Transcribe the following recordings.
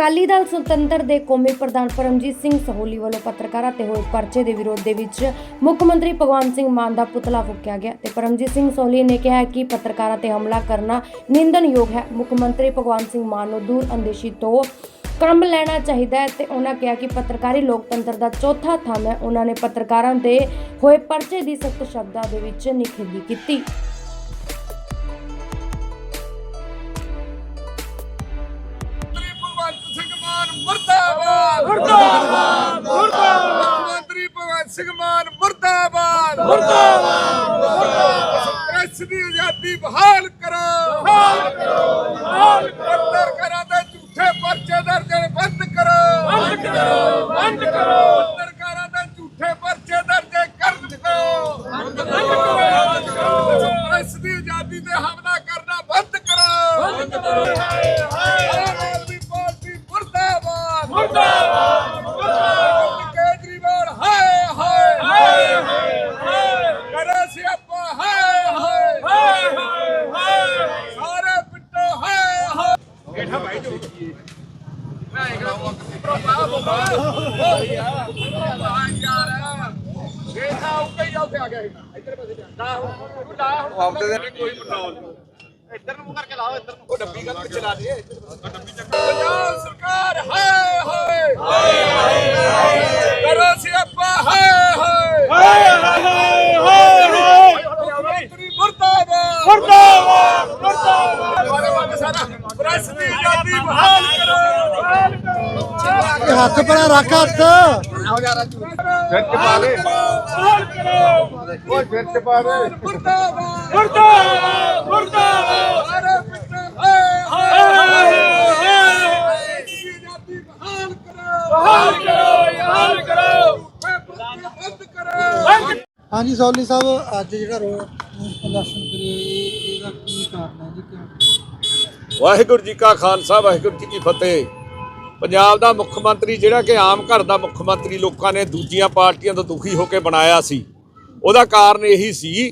ਅਕਾਲੀ ਦਲ ਸੁਤੰਤਰ ਦੇ ਕੌਮੀ ਪ੍ਰਧਾਨ ਪਰਮਜੀਤ ਸਿੰਘ ਸਹੋਲੀ ਵੱਲੋਂ ਪੱਤਰਕਾਰਾਂ ਤੇ ਹੋਏ ਪਰਚੇ ਦੇ ਵਿਰੋਧ ਦੇ ਵਿੱਚ ਮੁੱਖ ਮੰਤਰੀ ਭਗਵੰਤ ਸਿੰਘ ਮਾਨ ਦਾ ਪੁਤਲਾ ਫੂਕਿਆ ਗਿਆ ਤੇ ਪਰਮਜੀਤ ਸਿੰਘ ਸਹੋਲੀ ਨੇ ਕਿਹਾ ਕਿ ਪੱਤਰਕਾਰਾਂ ਤੇ ਹਮਲਾ ਕਰਨਾ ਨਿੰਦਣਯੋਗ ਹੈ। ਮੁੱਖ ਮੰਤਰੀ ਭਗਵੰਤ ਸਿੰਘ ਮਾਨ ਨੂੰ ਦੂਰ ਅੰਦੇਸ਼ੀ ਤੋਂ ਕੰਮ ਲੈਣਾ ਚਾਹੀਦਾ ਹੈ ਤੇ ਉਹਨਾਂ ਕਿਹਾ ਕਿ ਪੱਤਰਕਾਰੀ ਲੋਕਤੰਤਰ ਦਾ ਚੌਥਾ ਥੰਮ ਹੈ। ਉਹਨਾਂ ਨੇ ਪੱਤਰਕਾਰਾਂ ਦੇ ਹੋਏ ਪਰਚੇ ਦੀ ਸਖਤ ਸ਼ਬਦਾਂ ਦੇ ਵਿੱਚ ਨਿਖੇਧੀ ਕੀਤੀ। ਮਾਨ ਮੁਰਦਾਬਾਦ। ਮੁਰਦਾਬਾਦ। ਪ੍ਰੈਸ ਦੀ ਆਜ਼ਾਦੀ ਬਹਾਲ ਕਰੋ। ਬਹਾਲ ਕਰੋ। ਬਹਾਲ ਕਰੋ। ਆਪਦੇ ਦੇ ਕੋਈ ਪਟਰੋਲ ਇੱਧਰ ਨੂੰ ਕਰਕੇ ਲਾਓ ਇੱਧਰ ਨੂੰ ਉਹ ਡੱਬੀ ਗੱਲ ਪਿੱਛੇ ਲਾ ਦੇ ਡੱਬੀ ਚੱਕ ਪੰਜਾਬ ਸਰਕਾਰ ਹਾਏ ਹਾਏ ਹਾਏ ਹਾਏ ਕਰੋ ਸਿਆਪਾ ਹਾਏ ਹਾਏ ਹਾਏ ਹਾਏ ਹਾਏ ਮੰਤਰੀ ਮੁਰਦਾਬਾਦ ਮੁਰਦਾਬਾਦ ਮੁਰਦਾਬਾਦ ਮਾਰੇ ਮਾਰੇ ਸਾਰਾ ਪ੍ਰੈਸ ਦੀ ਆਜ਼ਾਦੀ ਬਹਾਲ ਕਰੋ ਬਹਾਲ ਕਰੋ ਇਹ ਹੱਥ ਪਰਾਂ ਰੱਖ ਹੱਥ। ਸਿਰ ਚ ਪਾ ਦੇ ਬਹਾਲ ਕਰੋ ਚ ਪਾ ਦੇ ਮੁਰਦਾਬਾਦ ਮੁਰਦਾਬਾਦ ਹਾਂਜੀ, ਸੌਲੀ ਸਾਹਿਬ, ਅੱਜ ਜਿਹੜਾ ਰੋਡ ਪ੍ਰਦਰਸ਼ਨ ਕਰਿਆ ਇਹਦਾ ਕੀ ਕਾਰਨ ਹੈ ਜੀ? ਕਿਉਂ ਵਾਹਿਗੁਰੂ ਜੀ ਕਾ ਖਾਲਸਾ, ਵਾਹਿਗੁਰੂ ਜੀ ਕੀ ਫਤਿਹ। ਪੰਜਾਬ ਦਾ ਮੁੱਖ ਮੰਤਰੀ ਜਿਹੜਾ ਕਿ ਆਮ ਘਰ ਦਾ ਮੁੱਖ ਮੰਤਰੀ ਲੋਕਾਂ ਨੇ ਦੂਜੀਆਂ ਪਾਰਟੀਆਂ ਤੋਂ ਦੁਖੀ ਹੋ ਕੇ ਬਣਾਇਆ ਸੀ। ਉਹਦਾ ਕਾਰਨ ਇਹੀ ਸੀ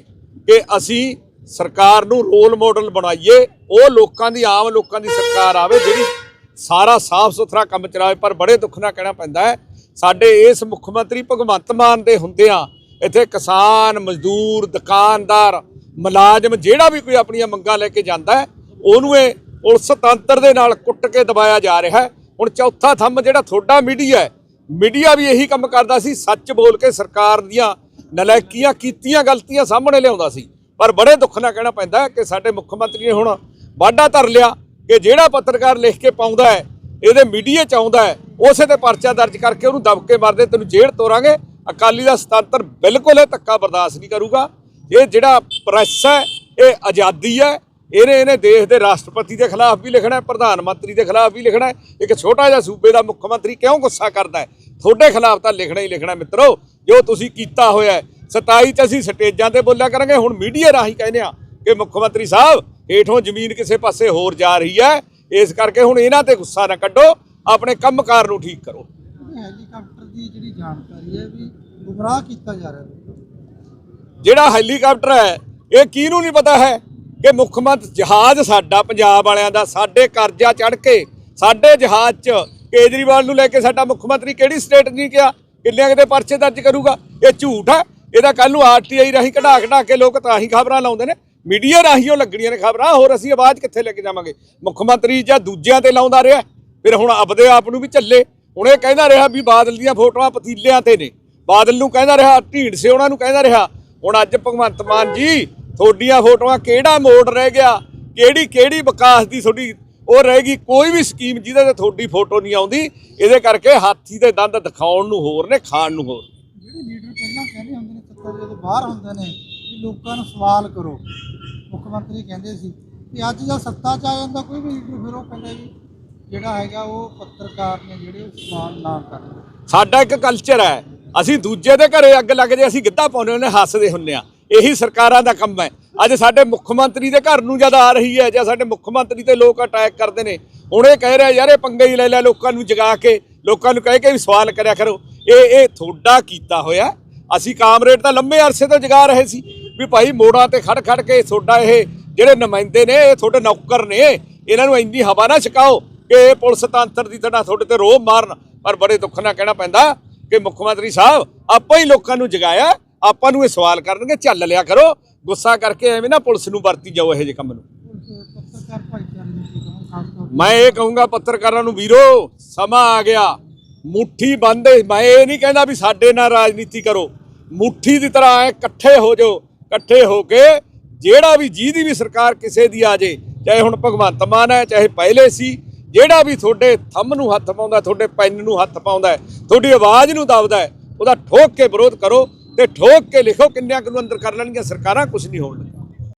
ਕਿ ਅਸੀਂ ਸਰਕਾਰ ਨੂੰ ਰੋਲ ਮਾਡਲ ਬਣਾਈਏ, ਉਹ ਲੋਕਾਂ ਦੀ, ਆਮ ਲੋਕਾਂ ਦੀ ਸਰਕਾਰ ਆਵੇ ਜਿਹੜੀ ਸਾਰਾ ਸਾਫ਼ ਸੁਥਰਾ ਕੰਮ ਚਲਾਵੇ, ਪਰ ਬੜੇ ਦੁੱਖ ਨਾਲ ਕਹਿਣਾ ਪੈਂਦਾ ਹੈ, ਸਾਡੇ ਇਸ ਮੁੱਖ ਮੰਤਰੀ ਭਗਵੰਤ ਮਾਨ ਦੇ ਹੁੰਦਿਆਂ ਇੱਥੇ ਕਿਸਾਨ, ਮਜ਼ਦੂਰ, ਦੁਕਾਨਦਾਰ, ਮੁਲਾਜ਼ਮ ਜਿਹੜਾ ਵੀ ਕੋਈ ਆਪਣੀਆਂ ਮੰਗਾਂ ਲੈ ਕੇ ਜਾਂਦਾ ਉਹਨੂੰ ਇਹ ਪੁਲਿਸ ਤੰਤਰ ਦੇ ਨਾਲ ਕੁੱਟ ਕੇ ਦਬਾਇਆ ਜਾ ਰਿਹਾ ਹੈ। ਹੁਣ ਚੌਥਾ ਥੰਮ ਜਿਹੜਾ ਤੁਹਾਡਾ ਮੀਡੀਆ ਹੈ, ਮੀਡੀਆ ਵੀ ਇਹੀ ਕੰਮ ਕਰਦਾ ਸੀ, ਸੱਚ ਬੋਲ ਕੇ ਸਰਕਾਰ ਦੀਆਂ ਨਲਾਇਕੀਆਂ ਕੀਤੀਆਂ ਗਲਤੀਆਂ ਸਾਹਮਣੇ ਲਿਆਉਂਦਾ ਸੀ। ਪਰ ਬੜੇ ਦੁੱਖ ਨਾਲ ਕਹਿਣਾ ਪੈਂਦਾ ਕਿ ਸਾਡੇ ਮੁੱਖ ਮੰਤਰੀ ਨੇ ਹੁਣ ਵਾਢਾ ਧਰ ਲਿਆ ਕਿ ਜਿਹੜਾ ਪੱਤਰਕਾਰ ਲਿਖ ਕੇ ਪਾਉਂਦਾ ਹੈ, ਇਹਦੇ ਮੀਡੀਆ ਚ ਆਉਂਦਾ ਹੈ, ਉਸੇ ਤੇ ਪਰਚਾ ਦਰਜ ਕਰਕੇ ਉਹਨੂੰ ਦਬਕੇ ਮਾਰਦੇ, ਤੈਨੂੰ ਜੇਲ੍ਹ ਤੋਰਾਂਗੇ। ਅਕਾਲੀ ਦਾ ਸਤੰਤਰ ਬਿਲਕੁਲ ਇਹ ਧੱਕਾ ਬਰਦਾਸ਼ਤ ਨਹੀਂ ਕਰੂਗਾ। ਇਹ ਜਿਹੜਾ ਪ੍ਰੈਸ ਹੈ, ਇਹ ਆਜ਼ਾਦੀ ਹੈ ਇਹਨੇ ਇਹਨੇ ਦੇਸ਼ ਦੇ ਰਾਸ਼ਟਰਪਤੀ ਦੇ ਖਿਲਾਫ ਵੀ ਲਿਖਣਾ ਹੈ ਪ੍ਰਧਾਨ ਮੰਤਰੀ ਦੇ ਖਿਲਾਫ ਵੀ ਲਿਖਣਾ ਹੈ। ਇੱਕ ਛੋਟਾ ਜਿਹਾ ਸੂਬੇ ਦਾ ਮੁੱਖ ਮੰਤਰੀ ਕਿਉਂ ਗੁੱਸਾ ਕਰਦਾ ਹੈ? ਤੁਹਾਡੇ ਖਿਲਾਫ ਤਾਂ ਲਿਖਣਾ ਹੀ ਲਿਖਣਾ ਮਿੱਤਰੋ ਜੋ ਤੁਸੀਂ ਕੀਤਾ ਹੋਇਆ ਹੈ। 27 ਚ ਅਸੀਂ ਸਟੇਜਾਂ ਤੇ ਬੋਲਿਆ ਕਰਾਂਗੇ ਹੁਣ ਮੀਡੀਆ ਰਾਹੀਂ ਕਹਿੰਦੇ ਆ ਕਿ ਮੁੱਖ ਮੰਤਰੀ ਸਾਹਿਬ ਹੇਠੋਂ ਜ਼ਮੀਨ ਕਿਸੇ ਪਾਸੇ ਹੋਰ ਜਾ ਰਹੀ ਹੈ। ਇਸ ਕਰਕੇ ਹੁਣ ਇਹਨਾਂ ਤੇ ਗੁੱਸਾ ਨਾ ਕੱਢੋ ਆਪਣੇ ਕੰਮਕਾਰ ਨੂੰ ਠੀਕ ਕਰੋ। ਹੈਲੀਕਾਪਟਰ ਦੀ ਜਿਹੜੀ ਜਾਣਕਾਰੀ ਹੈ ਵੀ ਗੁੰਮਰਾਹ ਕੀਤਾ ਜਾ ਰਿਹਾ। ਜਿਹੜਾ ਹੈਲੀਕਾਪਟਰ ਹੈ ਇਹ ਕਿਹਨੂੰ ਨਹੀਂ ਪਤਾ ਹੈ? ਕਿ ਮੁੱਖ ਮੰਤਰੀ ਜਹਾਜ਼ ਸਾਡਾ, ਪੰਜਾਬ ਵਾਲਿਆਂ ਦਾ, ਸਾਡੇ ਕਰਜ਼ਾ ਚੜ ਕੇ, ਸਾਡੇ ਜਹਾਜ਼ 'ਚ ਕੇਜਰੀਵਾਲ ਨੂੰ ਲੈ ਕੇ ਸਾਡਾ ਮੁੱਖ ਮੰਤਰੀ ਕਿਹੜੀ ਸਟੇਟ ਨਹੀਂ ਗਿਆ ਕਿੰਨਿਆਂ ਕਿਤੇ ਪਰਚੇ ਦਰਜ ਕਰੂਗਾ? ਇਹ ਝੂਠ ਹੈ ਇਹਦਾ ਕੱਲ ਨੂੰ ਆਰਟੀਆਈ ਰਾਹੀਂ ਕਢਾ ਕਢਾ ਕੇ ਲੋਕ ਤਾਂ ਹੀ ਖਬਰਾਂ ਲਾਉਂਦੇ ਨੇ। ਮੀਡੀਆ ਰਾਹੀਂ ਉਹ ਲੱਗਣੀਆਂ ਨੇ ਖਬਰਾਂ। ਹੋਰ ਅਸੀਂ ਆਵਾਜ਼ ਕਿੱਥੇ ਲੈ ਕੇ ਜਾਵਾਂਗੇ? ਮੁੱਖ ਮੰਤਰੀ ਜਾਂ ਦੂਜਿਆਂ ਤੇ ਲਾਉਂਦਾ ਰਿਹਾ। ਫਿਰ ਹੁਣ ਆਪਦੇ ਆਪ ਨੂੰ ਵੀ ਚੱਲੇ ਹੁਣ ਇਹ ਕਹਿੰਦਾ ਰਿਹਾ ਵੀ ਬਾਦਲ ਦੀਆਂ ਫੋਟੋਆਂ ਪਤੀਲਿਆਂ ਤੇ ਨੇ। ਬਾਦਲ ਨੂੰ ਕਹਿੰਦਾ ਰਿਹਾ ਢੀਂਡਸੇ ਉਹਨਾਂ ਨੂੰ ਕਹਿੰਦਾ ਰਿਹਾ। ਹੁਣ ਅੱਜ ਭਗਵੰਤ ਮਾਨ ਜੀ ਤੁਹਾਡੀਆਂ ਫੋਟੋਆਂ ਕਿਹੜਾ ਮੋੜ ਰਹਿ ਗਿਆ? ਕਿਹੜੀ ਕਿਹੜੀ ਵਿਕਾਸ ਦੀ ਤੁਹਾਡੀ ਉਹ ਰਹੇਗੀ ਕੋਈ ਵੀ ਸਕੀਮ ਜਿਹਦੇ ਤੇ ਤੁਹਾਡੀ ਫੋਟੋ ਨਹੀਂ ਆਉਂਦੀ ਇਹਦੇ ਕਰਕੇ ਹਾਥੀ ਦੇ ਦੰਦ ਦਿਖਾਉਣ ਨੂੰ ਹੋਰ ਨੇ ਖਾਣ ਨੂੰ ਹੋਰ ਜਿਹੜੇ ਲੀਡਰ ਪਹਿਲਾਂ ਕਹਿੰਦੇ ਹੁੰਦੇ ਨੇ ਸੱਤਾ ਦੇ ਜਦੋਂ ਬਾਹਰ ਹੁੰਦੇ ਨੇ ਵੀ ਲੋਕਾਂ ਨੂੰ ਸਵਾਲ ਕਰੋ। ਮੁੱਖ ਮੰਤਰੀ ਕਹਿੰਦੇ ਸੀ ਕਿ ਅੱਜ ਜਦ ਸੱਤਾ 'ਚ ਆ ਜਾਂਦਾ ਕੋਈ ਵੀ ਲੀਡਰ ਫਿਰ ਉਹ ਕਹਿੰਦਾ ਵੀ ਜਿਹੜਾ ਹੈਗਾ ਉਹ ਪੱਤਰਕਾਰ ਨੇ ਜਿਹੜੇ ਉਹ ਸਵਾਲ ਨਾ ਕਰਨ। ਸਾਡਾ ਇੱਕ ਕਲਚਰ ਹੈ। ਅਸੀਂ ਦੂਜੇ ਦੇ ਘਰੇ ਅੱਗ ਲੱਗ ਜੇ ਅਸੀਂ ਗਿੱਧਾ ਪਾਉਂਦੇ ਹੁੰਦੇ ਹੱਸਦੇ ਹੁੰਦੇ ਆ ਇਹੀ ਸਰਕਾਰਾਂ ਦਾ ਕੰਮ ਹੈ। ਅੱਜ ਸਾਡੇ ਮੁੱਖ ਮੰਤਰੀ ਦੇ ਘਰ ਨੂੰ ਜਦ ਆ ਰਹੀ ਹੈ ਜਾਂ ਸਾਡੇ ਮੁੱਖ ਮੰਤਰੀ ਤੇ ਲੋਕ ਅਟੈਕ ਕਰਦੇ ਨੇ। ਹੁਣ ਇਹ ਕਹਿ ਰਿਹਾ, ਯਾਰ ਇਹ ਪੰਗੇ ਹੀ ਲੈ ਲੈ ਲੋਕਾਂ ਨੂੰ ਜਗਾ ਕੇ, ਲੋਕਾਂ ਨੂੰ ਕਹਿ ਕੇ ਵੀ ਸਵਾਲ ਕਰਿਆ ਕਰੋ। ਇਹ ਇਹ ਤੁਹਾਡਾ ਕੀਤਾ ਹੋਇਆ। ਅਸੀਂ ਕਾਮਰੇਡ ਤਾਂ ਲੰਮੇ ਅਰਸੇ ਤੋਂ ਜਗਾ ਰਹੇ ਸੀ ਵੀ ਭਾਈ ਮੋੜਾਂ ਤੇ ਖੜ ਖੜ ਕੇ ਤੁਹਾਡਾ ਇਹ ਜਿਹੜੇ ਨੁਮਾਇੰਦੇ ਨੇ, ਇਹ ਤੁਹਾਡੇ ਨੌਕਰ ਨੇ, ਇਹਨਾਂ ਨੂੰ ਇੰਨੀ ਹਵਾ ਨਾ ਛਕਾਓ ਕਿ ਇਹ ਪੁਲਿਸ ਤੰਤਰ ਦੀ ਤਰ੍ਹਾਂ ਤੁਹਾਡੇ ਤੇ ਰੋਹ ਮਾਰਨ। ਪਰ ਬੜੇ ਦੁੱਖ ਨਾਲ ਕਹਿਣਾ ਪੈਂਦਾ ਕਿ ਮੁੱਖ ਮੰਤਰੀ ਸਾਹਿਬ, ਆਪਾਂ ਹੀ ਲੋਕਾਂ ਨੂੰ ਜਗਾਇਆ। ਆਪਾਂ ਨੂੰ ਇਹ ਸਵਾਲ ਕਰਨਗੇ, ਚੱਲ ਲਿਆ ਕਰੋ। ਗੁੱਸਾ ਕਰਕੇ ਐਵੇਂ ਨਾ ਪੁਲਿਸ ਨੂੰ ਵਰਤੀ ਜਾਓ ਇਹੋ ਜਿਹੇ ਕੰਮ ਨੂੰ। ਮੈਂ ਇਹ ਕਹੂੰਗਾ ਪੱਤਰਕਾਰਾਂ ਨੂੰ, ਵੀਰੋ, ਸਮਾਂ ਆ ਗਿਆ। ਮੁੱਠੀ ਬੰਦ ਮੈਂ ਇਹ ਨਹੀਂ ਕਹਿੰਦਾ ਵੀ ਸਾਡੇ ਨਾਲ ਰਾਜਨੀਤੀ ਕਰੋ। ਮੁੱਠੀ ਦੀ ਤਰ੍ਹਾਂ ਐ ਇਕੱਠੇ ਹੋ ਜਾਓ, ਇਕੱਠੇ ਹੋ ਕੇ ਜਿਹੜਾ ਵੀ ਜਿਹਦੀ ਵੀ ਸਰਕਾਰ ਕਿਸੇ ਦੀ ਆ ਜੇ, ਚਾਹੇ ਹੁਣ ਭਗਵੰਤ ਮਾਨ ਹੈ, ਚਾਹੇ ਪਹਿਲੇ ਸੀ, ਜਿਹੜਾ ਵੀ ਤੁਹਾਡੇ ਥੰਮ ਨੂੰ ਹੱਥ ਪਾਉਂਦਾ, ਤੁਹਾਡੇ ਪੈਨ ਨੂੰ ਹੱਥ ਪਾਉਂਦਾ ਤੁਹਾਡੀ ਆਵਾਜ਼ ਨੂੰ ਦਬਦਾ ਉਹਦਾ ਠੋਕ ਕੇ ਵਿਰੋਧ ਕਰੋ। ਤੇ ਠੋਕ ਕੇ ਲਿਖੋ ਕਿੰਨਿਆਂ ਕੁ ਨੂੰ ਅੰਦਰ ਕਰ ਲੈਣਗੀਆਂ ਸਰਕਾਰਾਂ ਕੁਝ ਨਹੀਂ ਹੋਣ